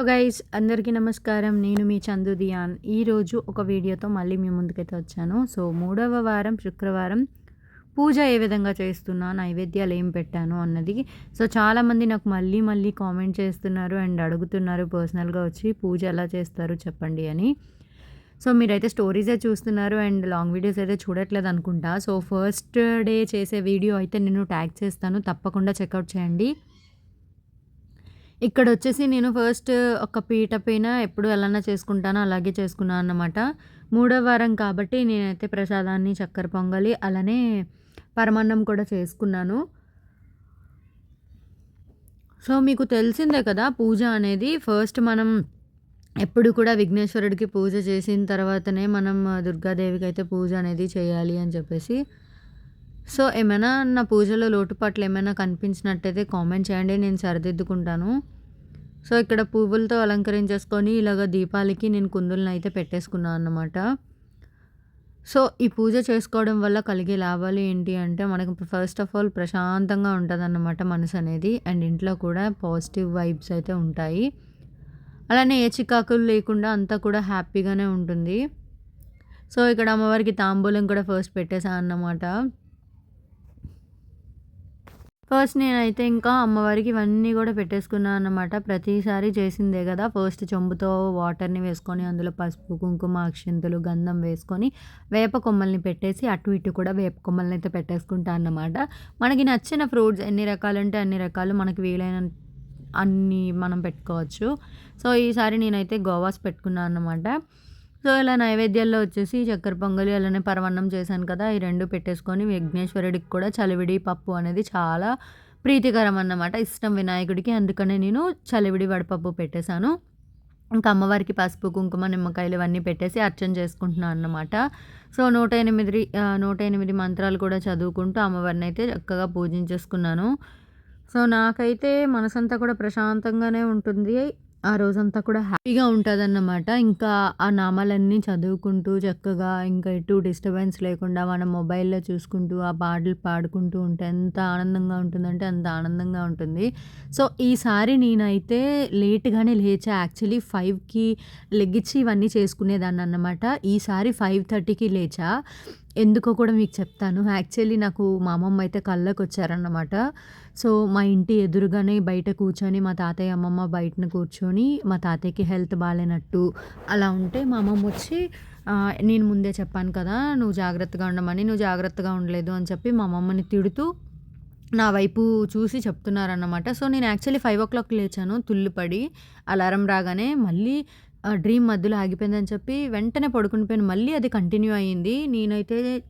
So guys అందరికీ నమస్కారం. నేను మీ చందు దియాన్. ఈరోజు ఒక వీడియోతో మళ్ళీ మీ ముందుకైతే వచ్చాను. సో మూడవ వారం శుక్రవారం పూజ ఏ విధంగా చేస్తున్నా నైవేద్యాలు ఏం పెట్టాను అన్నది. సో చాలామంది నాకు మళ్ళీ మళ్ళీ కామెంట్ చేస్తున్నారు అండ్ అడుగుతున్నారు పర్సనల్గా వచ్చి పూజ ఎలా చేస్తారు చెప్పండి అని. సో మీరైతే స్టోరీసే చూస్తున్నారు అండ్ లాంగ్ వీడియోస్ అయితే చూడట్లేదు అనుకుంటా. సో ఫస్ట్ డే చేసే వీడియో అయితే నేను ట్యాగ్ చేస్తాను. తప్పకుండా చెక్అవుట్ చేయండి. ఇక్కడ వచ్చేసి నేను ఫస్ట్ ఒక పీట పైన ఎప్పుడు ఎలానా చేసుకుంటానో అలాగే చేసుకున్నాను అన్నమాట. మూడో వారం కాబట్టి నేనైతే ప్రసాదాన్ని చక్కెర పొంగలి అలానే పరమాన్నం కూడా చేసుకున్నాను. సో మీకు తెలిసిందే కదా పూజ అనేది ఫస్ట్ మనం ఎప్పుడు కూడా విఘ్నేశ్వరుడికి పూజ చేసిన తర్వాతనే మనం దుర్గాదేవికి అయితే పూజ అనేది చేయాలి అని చెప్పేసి సో ఏమైనా నా పూజలో లోటుపాట్లు ఏమైనా కనిపించినట్టయితే కామెంట్ చేయండి నేను సరిదిద్దుకుంటాను. సో ఇక్కడ పువ్వులతో అలంకరించేసుకొని ఇలాగ దీపాలకి నేను కుందులను అయితే పెట్టేసుకున్నాను అన్నమాట. సో ఈ పూజ చేసుకోవడం వల్ల కలిగే లాభాలు ఏంటి అంటే మనకు ఫస్ట్ ఆఫ్ ఆల్ ప్రశాంతంగా ఉంటుంది అన్నమాట మనసు అనేది అండ్ ఇంట్లో కూడా పాజిటివ్ వైబ్స్ అయితే ఉంటాయి. అలానే ఏ చికాకులు లేకుండా అంతా కూడా హ్యాపీగానే ఉంటుంది. సో ఇక్కడ అమ్మవారికి తాంబూలం కూడా ఫస్ట్ పెట్టేసా అన్నమాట. ఫస్ట్ నేనైతే ఇంకా అమ్మవారికి ఇవన్నీ కూడా పెట్టేసుకున్నాను అనమాట ప్రతిసారి చేసిందే కదా. ఫస్ట్ చెంబుతో వాటర్ని వేసుకొని అందులో పసుపు కుంకుమ అక్షింతలు గంధం వేసుకొని వేప కొమ్మల్ని పెట్టేసి అటు ఇటు కూడా వేప కొమ్మల్ని అయితే పెట్టేసుకుంటాను అన్నమాట. మనకి నచ్చిన ఫ్రూట్స్ ఎన్ని రకాలంటే అన్ని రకాలు మనకి వీలైన అన్నీ మనం పెట్టుకోవచ్చు. సో ఈసారి నేనైతే గోవాస్ పెట్టుకున్నాను అన్నమాట. సో ఇలా నైవేద్యాల్లో వచ్చేసి చక్కెర పొంగలి అలానే పరవన్నం చేశాను కదా ఈ రెండు పెట్టేసుకొని విఘ్నేశ్వరుడికి కూడా చలివిడి పప్పు అనేది చాలా ప్రీతికరం అన్నమాట ఇష్టం వినాయకుడికి. అందుకనే నేను చలివిడి వడపప్పు పెట్టేశాను. ఇంకా అమ్మవారికి పసుపు కుంకుమ నిమ్మకాయలు ఇవన్నీ పెట్టేసి అర్చన చేసుకుంటున్నాను అన్నమాట. సో నూట ఎనిమిది నూట ఎనిమిది మంత్రాలు కూడా చదువుకుంటూ అమ్మవారిని అయితే చక్కగా పూజించేసుకున్నాను. సో నాకైతే మనసంతా కూడా ప్రశాంతంగానే ఉంటుంది. ఆ రోజంతా కూడా హ్యాపీగా ఉంటుందన్నమాట. ఇంకా ఆ నామాలన్నీ చదువుకుంటూ చక్కగా ఇంకా ఎటు డిస్టర్బెన్స్ లేకుండా మనం మొబైల్లో చూసుకుంటూ ఆ పాటలు పాడుకుంటూ ఉంటే ఎంత ఆనందంగా ఉంటుందంటే అంత ఆనందంగా ఉంటుంది. సో ఈసారి నేనైతే లేట్గానే లేచా. యాక్చువల్లీ ఫైవ్కి లెగ్గిచ్చి ఇవన్నీ చేసుకునేదాన్ని అన్నమాట ఈసారి ఫైవ్ థర్టీకి లేచా. ఎందుకో కూడా మీకు చెప్తాను. యాక్చువల్లీ నాకు మా అమ్మమ్మ అయితే కళ్ళకు వచ్చారన్నమాట సో మా ఇంటి ఎదురుగానే బయట కూర్చొని మా తాతయ్య అమ్మమ్మ బయటన కూర్చొని మా తాతయ్యకి హెల్త్ బాగాలేనట్టు అలా ఉంటే మా అమ్మమ్మ వచ్చి నేను ముందే చెప్పాను కదా నువ్వు జాగ్రత్తగా ఉండమని నువ్వు జాగ్రత్తగా ఉండలేదు అని చెప్పి మా అమ్మమ్మని తిడుతూ నా వైపు చూసి చెప్తున్నారన్నమాట. సో నేను యాక్చువల్లీ ఫైవ్ ఓ క్లాక్ లేచాను తుల్లిపడి అలారం రాగానే మళ్ళీ డ్రీమ్ మధ్యలో ఆగిపోయిందని చెప్పి వెంటనే పడుకునిపోయిన మళ్ళీ అది కంటిన్యూ అయ్యింది. నేనైతే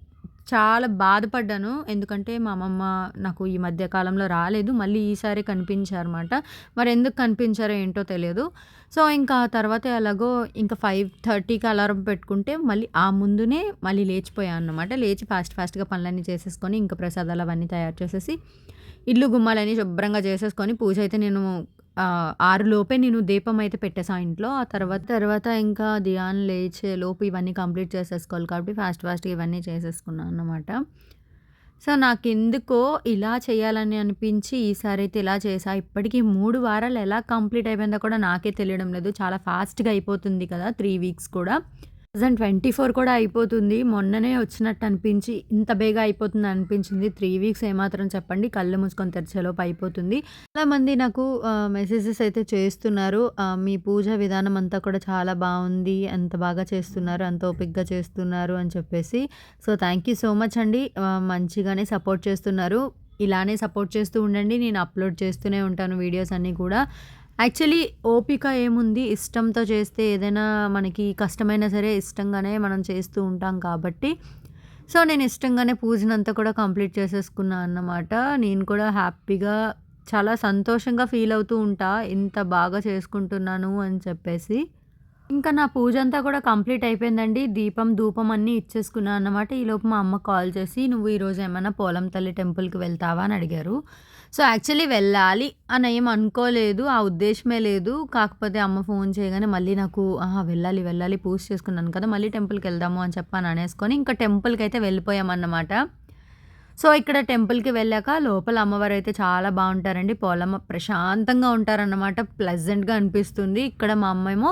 చాలా బాధపడ్డాను. ఎందుకంటే మా అమ్మమ్మ నాకు ఈ మధ్య కాలంలో రాలేదు. మళ్ళీ ఈసారి కనిపించారన్నమాట. మరి ఎందుకు కనిపించారో ఏంటో తెలియదు. సో ఇంకా తర్వాత ఎలాగో ఇంకా ఫైవ్ థర్టీకి అలారం పెట్టుకుంటే మళ్ళీ ఆ ముందునే మళ్ళీ లేచిపోయాను అనమాట లేచి ఫాస్ట్ ఫాస్ట్గా పనులన్నీ చేసేసుకొని ఇంకా ప్రసాదాలు అవన్నీ తయారు చేసేసి ఇల్లు గుమ్మాలన్నీ శుభ్రంగా చేసేసుకొని పూజ అయితే నేను ఆరులోపే నేను దీపం అయితే పెట్టేసా ఇంట్లో. ఆ తర్వాత తర్వాత ఇంకా ధ్యాన్ లేచే లోపు ఇవన్నీ కంప్లీట్ చేసేసుకోవాలి కాబట్టి ఫాస్ట్ ఫాస్ట్‌గా ఇవన్నీ చేసేసుకున్నాను అన్నమాట. సో, నాకు ఎందుకో ఇలా చేయాలని అనిపించి ఈసారి అయితే ఇలా చేసా ఇప్పటికీ మూడు వారాలు ఎలా కంప్లీట్ అయిపోయిందో కూడా నాకే తెలియడం లేదు. చాలా ఫాస్ట్‌గా అయిపోతుంది కదా! త్రీ వీక్స్ కూడా. థౌజండ్ ట్వంటీ ఫోర్ కూడా అయిపోతుంది. మొన్ననే వచ్చినట్టు అనిపించి ఇంత బేగా అయిపోతుంది అనిపించింది. త్రీ వీక్స్ ఏమాత్రం చెప్పండి. కళ్ళు మూసుకొని తెరిచేలోపు అయిపోతుంది. చాలామంది నాకు మెసేజెస్ అయితే చేస్తున్నారు. మీ పూజ విధానం అంతా కూడా చాలా బాగుంది. ఎంత బాగా చేస్తున్నారు అంత ఓపిక్గా చేస్తున్నారు అని చెప్పేసి. So thank you so much అండి. మంచిగానే సపోర్ట్ చేస్తున్నారు. ఇలానే సపోర్ట్ చేస్తూ ఉండండి. నేను అప్లోడ్ చేస్తూనే ఉంటాను వీడియోస్ అన్నీ కూడా. యాక్చువల్లీ ఓపిక ఏముంది? ఇష్టంతో చేస్తే ఏదైనా మనకి కష్టమైనా సరే ఇష్టంగానే మనం చేస్తూ ఉంటాం కాబట్టి. సో నేను ఇష్టంగానే పూజనంతా కూడా కంప్లీట్ చేసేసుకున్నాను అన్నమాట. నేను కూడా హ్యాపీగా చాలా సంతోషంగా ఫీల్ అవుతూ ఉంటా. ఇంత బాగా చేసుకుంటున్నాను అని చెప్పేసి. ఇంకా నా పూజ అంతా కూడా కంప్లీట్ అయిపోయిందండి. దీపం ధూపం అన్నీ ఇచ్చేసుకున్నాను అన్నమాట. ఈలోపు మా అమ్మ కాల్ చేసి నువ్వు ఈరోజు ఏమైనా పోలం తల్లి టెంపుల్కి వెళ్తావా? అని అడిగారు. సో యాక్చువల్లీ వెళ్ళాలి అని ఏం అనుకోలేదు ఆ ఉద్దేశమే లేదు కాకపోతే అమ్మ ఫోన్ చేయగానే మళ్ళీ నాకు ఆహా వెళ్ళాలి వెళ్ళాలి పూజ చేసుకున్నాను కదా మళ్ళీ టెంపుల్కి వెళ్దాము అని చెప్పాను అనేసుకొని ఇంకా టెంపుల్కి అయితే వెళ్ళిపోయామన్నమాట సో ఇక్కడ టెంపుల్‌కి వెళ్ళాక లోపల అమ్మవారు అయితే చాలా బాగుంటారండి పోలమ్మ ప్రశాంతంగా ఉంటారన్నమాట. ప్లెజెంట్‌గా అనిపిస్తుంది. ఇక్కడ మా అమ్మేమో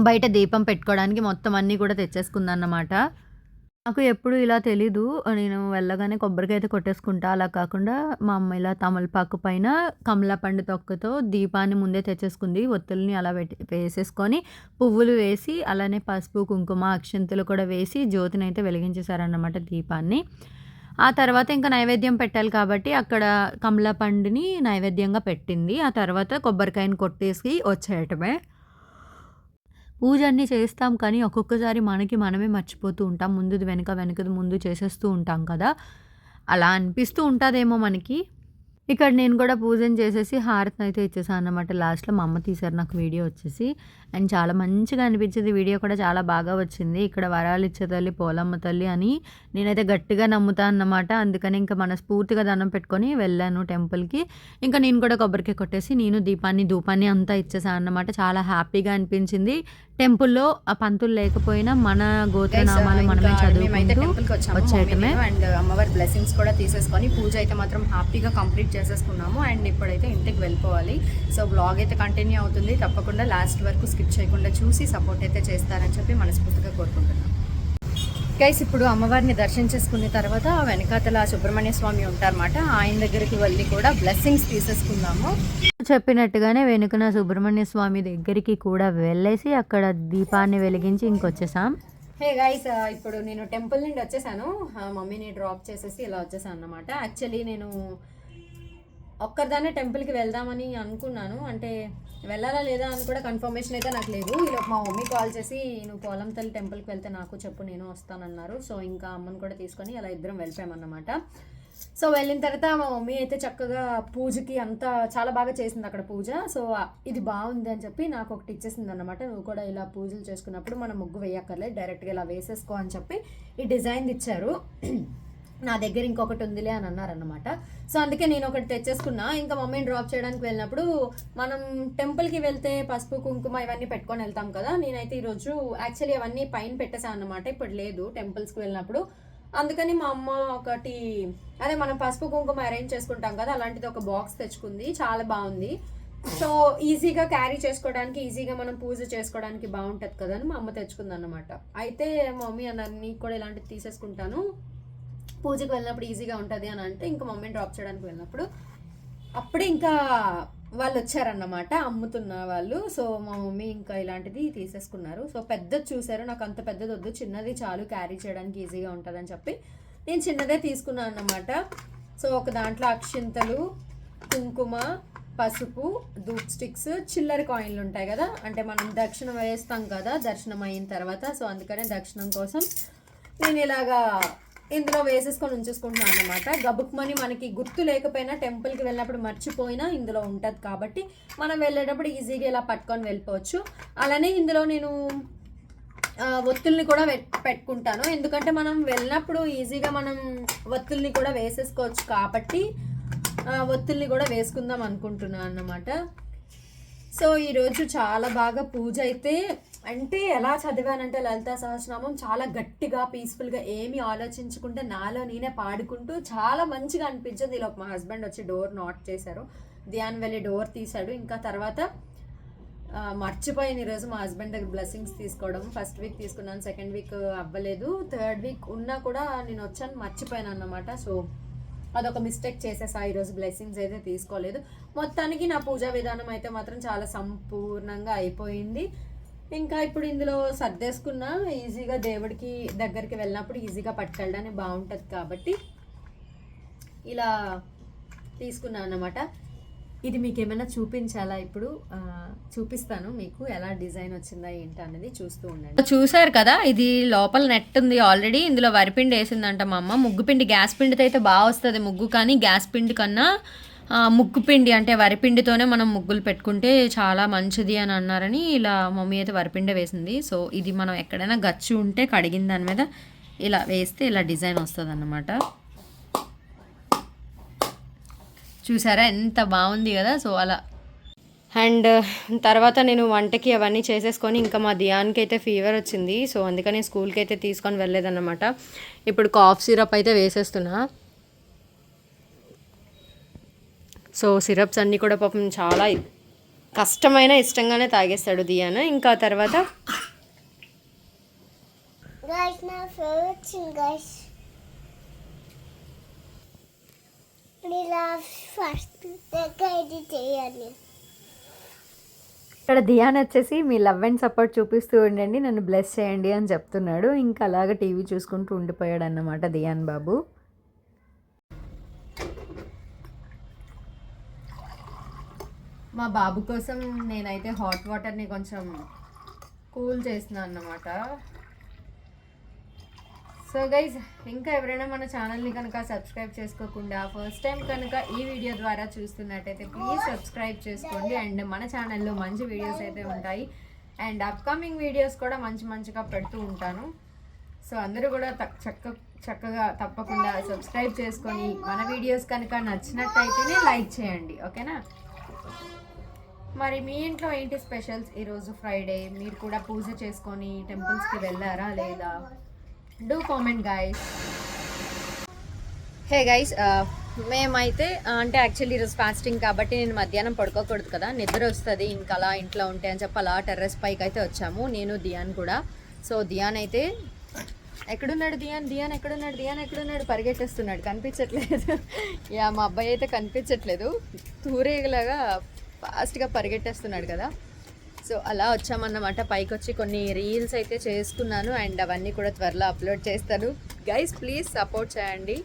బయట దీపం పెట్టుకోవడానికి మొత్తం అన్నీ కూడా తెచ్చేసుకుందన్నమాట. నాకు ఎప్పుడు ఇలా తెలీదు. నేను వెళ్ళగానే కొబ్బరికాయ అయితే కొట్టేసుకుంటా. అలా కాకుండా మా అమ్మ ఇలా తమలపాకు పైన కమలాపండు తొక్కతో దీపాన్ని ముందే తెచ్చేసుకుంది. ఒత్తుల్ని అలా పెట్టి వేసేసుకొని పువ్వులు వేసి అలానే పసుపు, కుంకుమ, అక్షింతలు కూడా వేసి జ్యోతినైతే వెలిగించేశారన్నమాట దీపాన్ని. ఆ తర్వాత ఇంకా నైవేద్యం పెట్టాలి కాబట్టి అక్కడ కమలాపండుని నైవేద్యంగా పెట్టింది. ఆ తర్వాత కొబ్బరికాయని కొట్టేసి వచ్చేయటమే. పూజ అన్నీ చేస్తాం కానీ ఒక్కొక్కసారి మనకి మనమే మర్చిపోతూ ఉంటాం. ముందుది వెనక, వెనకది ముందు చేసేస్తూ ఉంటాం కదా! అలా అనిపిస్తూ ఉంటాదేమో మనకి. ఇక్కడ నేను కూడా పూజను చేసేసి హారతినైతే ఇచ్చేసానన్నమాట లాస్ట్‌లో. మా అమ్మ తీశారు నాకు వీడియో వచ్చేసి. అండ్ చాలా మంచిగా అనిపించింది. వీడియో కూడా చాలా బాగా వచ్చింది. ఇక్కడ వరాలిచ్చే తల్లి పోలమ్మ తల్లి అని నేనైతే గట్టిగా నమ్ముతానన్నమాట. అందుకని ఇంకా మనస్ఫూర్తిగా దండం పెట్టుకొని వెళ్ళాను టెంపుల్‌కి. ఇంకా నేను కూడా కొబ్బరికాయ కొట్టేసి నేను దీపాన్ని, ధూపాన్ని అంతా ఇచ్చేసానన్నమాట. చాలా హ్యాపీగా అనిపించింది. టెంపుల్‌లో ఆ పంతులు లేకపోయినా మన గోత్రనామాలు మనమే చదువుకుంటూ వచ్చేయటమే. అండ్ అమ్మవారి బ్లెస్సింగ్స్ కూడా తీసేసుకొని పూజ అయితే మాత్రం హ్యాపీగా కంప్లీట్ చేసేసుకున్నాము. అండ్ ఇప్పుడైతే ఇంటికి వెళ్ళిపోవాలి. సో బ్లాగ్ అయితే కంటిన్యూ అవుతుంది. తప్పకుండా లాస్ట్ వరకు స్కిప్ చేయకుండా చూసి సపోర్ట్ అయితే చేస్తారని చెప్పి మనస్ఫూర్తిగా కోరుకుంటున్నాను గైస్ ఇప్పుడు అమ్మవారిని దర్శించేసుకున్న తర్వాత వెనకాతల సుబ్రహ్మణ్య స్వామి ఉంటారన్నమాట. ఆయన దగ్గరికి వెళ్ళి కూడా బ్లెస్సింగ్స్ తీసేసుకుందాము. చెప్పినట్టుగానే వెనుకన సుబ్రహ్మణ్య స్వామి దగ్గరికి కూడా వెళ్ళేసి అక్కడ దీపాన్ని వెలిగించి ఇంకొచ్చేసాం. హే గైస్ ఇప్పుడు నేను టెంపుల్ నుండి వచ్చేసాను. మమ్మీని డ్రాప్ చేసేసి ఇలా వచ్చేసాను అన్నమాట యాక్చువల్లీ నేను ఒక్కరిదానే టెంపుల్కి వెళ్దామని అనుకున్నాను. అంటే వెళ్ళాలా లేదా అని కూడా కన్ఫర్మేషన్ అయితే నాకు లేదు. ఇలా మా మమ్మీ కాల్ చేసి నువ్వు పోలం తల్లి టెంపుల్కి వెళ్తే నాకు చెప్పు నేను వస్తానన్నారు. సో ఇంకా అమ్మని కూడా తీసుకొని అలా ఇద్దరం వెళ్ళిపోయామన్నమాట. సో వెళ్ళిన తర్వాత మా మమ్మీ అయితే చక్కగా పూజకి అంతా చాలా బాగా చేసింది అక్కడ పూజ. సో ఇది బాగుంది అని చెప్పి నాకు ఒకటి ఇచ్చేసింది అనమాట నువ్వు కూడా ఇలా పూజలు చేసుకున్నప్పుడు మనం ముగ్గు వేయక్కర్లేదు డైరెక్ట్గా ఇలా వేసేసుకో అని చెప్పి ఈ డిజైన్ ఇచ్చారు. నా దగ్గర ఇంకొకటి ఉందిలే అని అన్నారనమాట సో అందుకే నేను ఒకటి తెచ్చేసుకున్నా. ఇంకా మమ్మీని డ్రాప్ చేయడానికి వెళ్ళినప్పుడు మనం టెంపుల్కి వెళ్తే పసుపు కుంకుమ ఇవన్నీ పెట్టుకొని వెళ్తాం కదా నేనైతే ఈరోజు యాక్చువల్లీ అవన్నీ పైన పెట్టేసాను అనమాట ఇప్పుడు లేదు టెంపుల్స్కి వెళ్ళినప్పుడు. అందుకని మా అమ్మ ఒకటి అదే మనం పసుపు కుంకుమ అరేంజ్ చేసుకుంటాం కదా అలాంటిది ఒక బాక్స్ తెచ్చుకుంది. చాలా బాగుంది. సో ఈజీగా క్యారీ చేసుకోవడానికి ఈజీగా మనం పూజ చేసుకోవడానికి బాగుంటుంది కదా అని మా అమ్మ తెచ్చుకుంది అనమాట అయితే మమ్మీ అన్నారు నీకు కూడా ఇలాంటివి తీసేసుకుంటాను. పూజకు వెళ్ళినప్పుడు ఈజీగా ఉంటుంది అని అంటే ఇంకా మమ్మీని డ్రాప్ చేయడానికి వెళ్ళినప్పుడు అప్పుడే ఇంకా వాళ్ళు వచ్చారన్నమాట అమ్ముతున్న వాళ్ళు. సో మా మమ్మీ ఇంకా ఇలాంటిది తీసేసుకున్నారు. సో పెద్దది చూసారు నాకు అంత పెద్దది వద్దు చిన్నది చాలు క్యారీ చేయడానికి ఈజీగా ఉంటుందని చెప్పి నేను చిన్నదే తీసుకున్నాను అన్నమాట. సో ఒక దాంట్లో అక్షింతలు కుంకుమ పసుపు ధూప్ స్టిక్స్ చిల్లర కాయిన్లు ఉంటాయి కదా. అంటే మనం దక్షిణం వేస్తాం కదా దర్శనం అయిన తర్వాత. సో అందుకనే దక్షిణం కోసం నేను ఇలాగా ఇందులో వేసేసుకొని ఉంచేసుకుంటున్నాను అనమాట గబుక్మని మనకి గుర్తు లేకపోయినా టెంపుల్కి వెళ్ళినప్పుడు మర్చిపోయినా ఇందులో ఉంటుంది కాబట్టి మనం వెళ్ళేటప్పుడు ఈజీగా ఇలా పట్టుకొని వెళ్ళిపోవచ్చు. అలానే ఇందులో నేను ఒత్తుల్ని కూడా పెట్- పెట్టుకుంటాను. ఎందుకంటే మనం వెళ్ళినప్పుడు ఈజీగా మనం ఒత్తుల్ని కూడా వేసేసుకోవచ్చు కాబట్టి ఒత్తుల్ని కూడా వేసుకుందాం అనుకుంటున్నాను అన్నమాట. సో ఈరోజు చాలా బాగా పూజ అయితే అంటే ఎలా చదివానంటే లలిత సహస్రనామం చాలా గట్టిగా పీస్ఫుల్గా ఏమీ ఆలోచించకుండా నాలో నేనే పాడుకుంటూ చాలా మంచిగా అనిపించింది. ఇలా మా హస్బెండ్ వచ్చి డోర్ నాట్ చేశారు. ధ్యాన్ వెళ్ళి డోర్ తీశాడు. ఇంకా తర్వాత మర్చిపోయిన మర్చిపోయాను ఈరోజు మా హస్బెండ్ దగ్గర బ్లెస్సింగ్స్ తీసుకోవడం. ఫస్ట్ వీక్ తీసుకున్నాను సెకండ్ వీక్ అవ్వలేదు. థర్డ్ వీక్ ఉన్నా కూడా నేను వచ్చాను మర్చిపోయాను అన్నమాట. సో అదొక మిస్టేక్ చేసేసా ఈరోజు బ్లెస్సింగ్స్ అయితే తీసుకోలేదు. మొత్తానికి నా పూజా విధానం అయితే మాత్రం చాలా సంపూర్ణంగా అయిపోయింది. ఇంకా ఇప్పుడు ఇందులో సర్దేసుకున్న ఈజీగా దేవుడికి దగ్గరికి వెళ్ళినప్పుడు ఈజీగా పట్టుకెళ్ళడానికి బాగుంటుంది కాబట్టి ఇలా తీసుకున్నాను అన్నమాట. ఇది మీకు ఏమైనా చూపించాలా? ఇప్పుడు చూపిస్తాను మీకు ఎలా డిజైన్ వచ్చిందా ఏంటి అనేది చూస్తూ ఉండండి. చూసారు కదా ఇది లోపల నెట్ ఉంది ఆల్రెడీ ఇందులో వరిపిండి వేసిందంట మా అమ్మ. ముగ్గు పిండి గ్యాస్ పిండితో అయితే బాగా వస్తుంది ముగ్గు కానీ గ్యాస్ పిండి కన్నా ముగ్గు పిండి అంటే వరిపిండితోనే మనం ముగ్గులు పెట్టుకుంటే చాలా మంచిది అని అన్నారని ఇలా మమ్మీ అయితే వరిపిండి వేసింది. సో ఇది మనం ఎక్కడైనా గచ్చు ఉంటే కడిగిన దాని మీద ఇలా వేస్తే ఇలా డిజైన్ వస్తుంది అన్నమాట చూసారా? ఎంత బాగుంది కదా? సో అలా. అండ్ తర్వాత నేను వంటకి అవన్నీ చేసేసుకొని ఇంకా మా దియాన్కి అయితే ఫీవర్ వచ్చింది. సో అందుకని స్కూల్కి అయితే తీసుకొని వెళ్ళలేదన్నమాట. ఇప్పుడు కాఫ్ సిరప్ అయితే వేసేస్తున్నా. సో సిరప్స్ అన్నీ కూడా పాపం చాలా కష్టమైన ఇష్టంగానే తాగేస్తాడు దియాన ఇంకా తర్వాత ఇలా ఫస్ట్ ఇది చేయాలి. ఇక్కడ దియాన్ వచ్చేసి మీ లవ్ అండ్ సపోర్ట్ చూపిస్తూ ఉండండి నన్ను బ్లెస్ చేయండి అని చెప్తున్నాడు. ఇంకా అలాగ టీవీ చూసుకుంటూ ఉండిపోయాడు అన్నమాట దియాన్ బాబు. మా బాబు కోసం నేనైతే హాట్ వాటర్ని కొంచెం కూల్ చేస్తున్నాను అన్నమాట. సో గైజ్ ఇంకా ఎవరైనా మన ఛానల్ని కనుక సబ్స్క్రైబ్ చేసుకోకుండా ఫస్ట్ టైం కనుక ఈ వీడియో ద్వారా చూస్తున్నట్టయితే ప్లీజ్ సబ్స్క్రైబ్ చేసుకోండి. అండ్ మన ఛానల్లో మంచి వీడియోస్ అయితే ఉంటాయి. అండ్ అప్కమింగ్ వీడియోస్ కూడా మంచి మంచిగా పెడుతూ ఉంటాను. సో అందరూ కూడా చక్క చక్కగా తప్పకుండా సబ్స్క్రైబ్ చేసుకొని మన వీడియోస్ కనుక నచ్చినట్టయితేనే లైక్ చేయండి. ఓకేనా? మరి మీ ఇంట్లో ఏంటి స్పెషల్స్ ఈరోజు ఫ్రైడే మీరు కూడా పూజ చేసుకొని టెంపుల్స్కి వెళ్ళారా లేదా? Do comment guys hey guys మేమైతే uh, అంటే యాక్చువల్లీ ఈరోజు ఫాస్టింగ్ కాబట్టి నేను మధ్యాహ్నం పడుకోకూడదు కదా. నిద్ర వస్తుంది ఇంకా అలా ఇంట్లో ఉంటే అని చెప్పి అలా టెర్రస్ పైకి అయితే వచ్చాము. నేను దియాన్ కూడా. సో దియాన్ అయితే ఎక్కడున్నాడు దియాన్? దియాన్ ఎక్కడున్నాడు? దియాన్ ఎక్కడున్నాడు? పరిగెట్టేస్తున్నాడు. కనిపించట్లేదు. యా మా అబ్బాయి అయితే కనిపించట్లేదు. తూరేగలాగా ఫాస్ట్గా పరిగెట్టేస్తున్నాడు కదా. సో అలా వచ్చామన్నమాట. పైకి వచ్చి కొన్ని రీల్స్ అయితే చేసుకున్నాను అండ్ అవన్నీ కూడా త్వరలో అప్లోడ్ చేస్తాను. గైస్ ప్లీజ్ సపోర్ట్ చేయండి.